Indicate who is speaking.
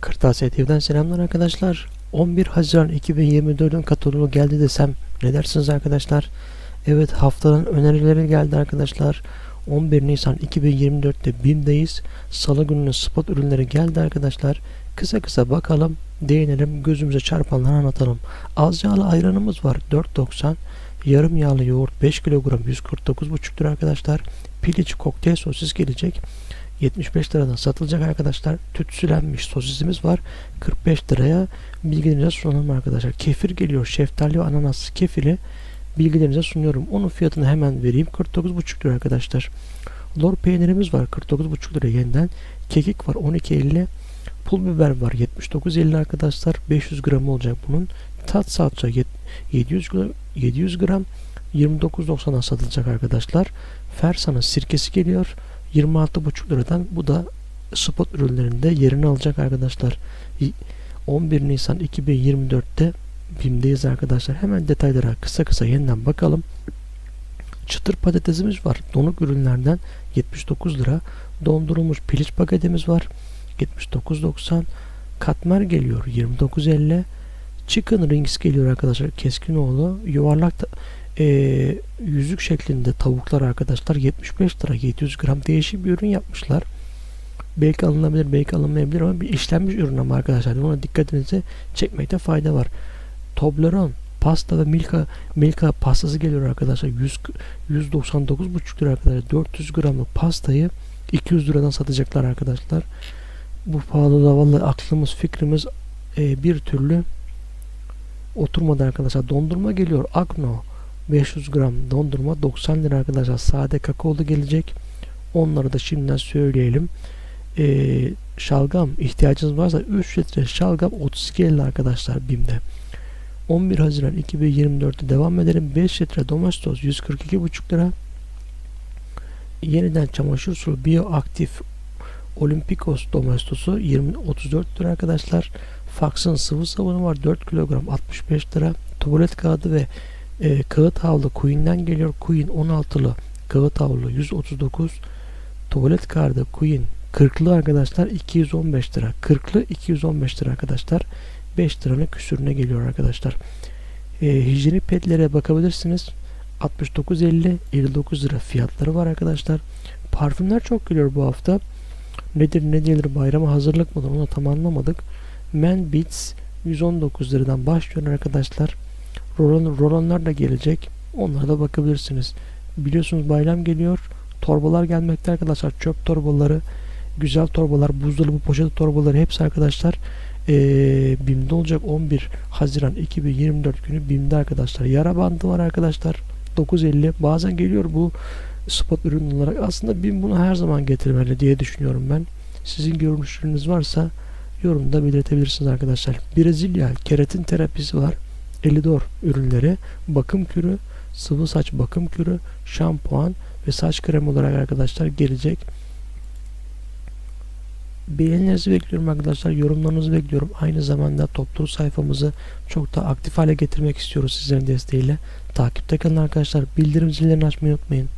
Speaker 1: Kırtasiye TV'den selamlar arkadaşlar. 11 Haziran 2024'ün kataloğu geldi desem ne dersiniz arkadaşlar? Evet haftanın önerileri geldi arkadaşlar. 11 Nisan 2024'te BİM'deyiz. Salı gününün spot ürünleri geldi arkadaşlar. Kısa kısa bakalım, değinelim, gözümüze çarpanları anlatalım. Az yağlı ayranımız var 4.90. Yarım yağlı yoğurt 5 kilogram 149,5 lira arkadaşlar. Piliç kokteyl sosis gelecek. 75 liradan satılacak arkadaşlar. Tütsülenmiş sosisimiz var. 45 liraya bilgilerinize sunalım arkadaşlar. Kefir geliyor. Şeftali ve ananas kefiri bilgilerinize sunuyorum. Onun fiyatını hemen vereyim. 49,5 lira arkadaşlar. Lor peynirimiz var. 49,5 lira yeniden. Kekik var. 12,50 Pul biber var. 79,50 arkadaşlar. 500 gram olacak bunun. Tat salça 700 gram, 700 gram 29.90'a satılacak arkadaşlar. Fersa'nın sirkesi geliyor. 26,5 liradan bu da spot ürünlerinde yerini alacak arkadaşlar. 11 Nisan 2024'te BİM'deyiz arkadaşlar. Hemen detaylara kısa kısa yeniden bakalım. Çıtır patatesimiz var. Donuk ürünlerden 79 lira. Dondurulmuş piliç paketimiz var. 79.90. Katmer geliyor 29.50. Chicken Rings geliyor arkadaşlar. Keskinoğlu. Yuvarlak e, yüzük şeklinde tavuklar arkadaşlar 75 lira 700 gram değişik bir ürün yapmışlar. Belki alınabilir belki alınmayabilir ama bir işlenmiş ürün ama arkadaşlar ona dikkatinizi çekmekte fayda var. Toblerone pasta ve Milka Milka pastası geliyor arkadaşlar 100 199,5 lira arkadaşlar 400 gramlık pastayı 200 liradan satacaklar arkadaşlar. Bu pahalı vallahi aklımız fikrimiz e, bir türlü oturmadı arkadaşlar. Dondurma geliyor. Agno 500 gram dondurma 90 lira arkadaşlar. Sade kakaolu gelecek. Onları da şimdiden söyleyelim. Ee, şalgam ihtiyacınız varsa 3 litre şalgam 32.50 arkadaşlar BİM'de. 11 Haziran 2024'te devam edelim. 5 litre domestos 142,5 lira. Yeniden çamaşır suyu bioaktif Olympikos domestosu 20 34 lira arkadaşlar. Fax'ın sıvı sabunu var 4 kilogram 65 lira. Tuvalet kağıdı ve e, kağıt havlu Queen'den geliyor. Queen 16'lı kağıt havlu 139. Tuvalet kağıdı Queen 40'lı arkadaşlar 215 lira. 40'lı 215 lira arkadaşlar. 5 liranın küsürüne geliyor arkadaşlar. E, hijyenik petlere bakabilirsiniz. 69.50 59 lira fiyatları var arkadaşlar. Parfümler çok geliyor bu hafta. Nedir ne değildir bayrama hazırlık mıdır onu tam anlamadık. Man Beats 119 liradan başlıyor arkadaşlar. Rolan, rolanlar da gelecek. Onlara da bakabilirsiniz. Biliyorsunuz bayram geliyor. Torbalar gelmekte arkadaşlar. Çöp torbaları, güzel torbalar, buzdolabı poşeti torbaları hepsi arkadaşlar ee, BİM'de olacak 11 Haziran 2024 günü BİM'de arkadaşlar. Yara bandı var arkadaşlar. 950 bazen geliyor bu spot ürün olarak. Aslında BİM bunu her zaman getirmeli diye düşünüyorum ben. Sizin görüşleriniz varsa yorumda belirtebilirsiniz arkadaşlar. Brezilya keratin terapisi var. Elidor ürünleri, bakım kürü, sıvı saç bakım kürü, şampuan ve saç kremi olarak arkadaşlar gelecek. Beğenilerinizi bekliyorum arkadaşlar. Yorumlarınızı bekliyorum. Aynı zamanda topluluk sayfamızı çok daha aktif hale getirmek istiyoruz sizlerin desteğiyle. Takipte kalın arkadaşlar. Bildirim zillerini açmayı unutmayın.